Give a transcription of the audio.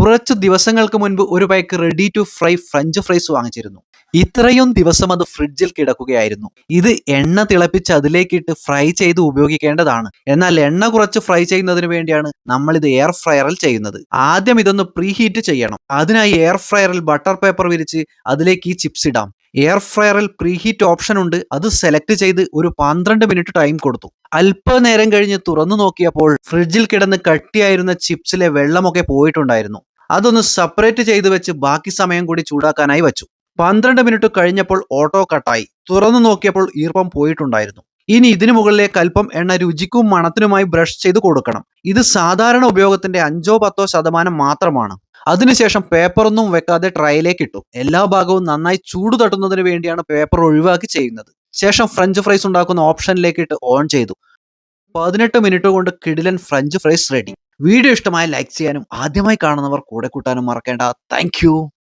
കുറച്ചു ദിവസങ്ങൾക്ക് മുൻപ് ഒരു pack ready to fry French fries വാങ്ങിച്ചിരുന്നു. ഇത്രയും ദിവസം അത് ഫ്രിഡ്ജിൽ കിടക്കുകയായിരുന്നു. ഇത് എണ്ണ തിളപ്പിച്ച് അതിലേക്കിട്ട് ഫ്രൈ ചെയ്ത് ഉപയോഗിക്കേണ്ടതാണ്. എന്നാൽ എണ്ണ കുറച്ച് ഫ്രൈ ചെയ്യുന്നതിന് വേണ്ടിയാണ് നമ്മൾ ഇത് എയർ ഫ്രയറിൽ ചെയ്യുന്നത്. ആദ്യം ഇതൊന്ന് പ്രീഹീറ്റ് ചെയ്യണം. അതിനായി എയർ ഫ്രയറിൽ ബട്ടർ പേപ്പർ വിരിച്ച് അതിലേക്ക് ഈ ചിപ്സ് ഇടാം. എയർ ഫ്രയറിൽ പ്രീഹീറ്റ് ഓപ്ഷൻ ഉണ്ട്. അത് സെലക്ട് ചെയ്ത് ഒരു പന്ത്രണ്ട് മിനിറ്റ് ടൈം കൊടുത്തു. അല്പനേരം കഴിഞ്ഞ് തുറന്നു നോക്കിയപ്പോൾ ഫ്രിഡ്ജിൽ കിടന്ന് കട്ടിയായിരുന്ന ചിപ്സിലെ വെള്ളമൊക്കെ പോയിട്ടുണ്ടായിരുന്നു. അതൊന്ന് സെപ്പറേറ്റ് ചെയ്ത് വെച്ച് ബാക്കി സമയം കൂടി ചൂടാക്കാനായി വെച്ചു. പന്ത്രണ്ട് മിനിറ്റ് കഴിഞ്ഞപ്പോൾ ഓട്ടോ കട്ടായി തുറന്നു നോക്കിയപ്പോൾ ഈർപ്പം പോയിട്ടുണ്ടായിരുന്നു. ഇനി ഇതിനു മുകളിലെ കൽപ്പം എണ്ണ രുചിക്കും മണത്തിനുമായി ബ്രഷ് ചെയ്ത് കൊടുക്കണം. ഇത് സാധാരണ ഉപയോഗത്തിന്റെ അഞ്ചോ പത്തോ ശതമാനം മാത്രമാണ്. അതിനുശേഷം പേപ്പറൊന്നും വെക്കാതെ ട്രൈയിലേക്ക് ഇട്ടു എല്ലാ ഭാഗവും നന്നായി ചൂട് തട്ടുന്നതിന് വേണ്ടിയാണ് പേപ്പർ ഒഴിവാക്കി ചെയ്യുന്നത്. ശേഷം ഫ്രഞ്ച് ഫ്രൈസ് ഉണ്ടാക്കുന്ന ഓപ്ഷനിലേക്ക് ഇട്ട് ഓൺ ചെയ്തു. പതിനെട്ട് മിനിറ്റ് കൊണ്ട് കിടിലൻ ഫ്രഞ്ച് ഫ്രൈസ് റെഡി. വീഡിയോ ഇഷ്ടമായ ലൈക്ക് ചെയ്യാനും ആദ്യമായി കാണുന്നവർ കൂടെ കൂട്ടാനും മറക്കേണ്ട. താങ്ക്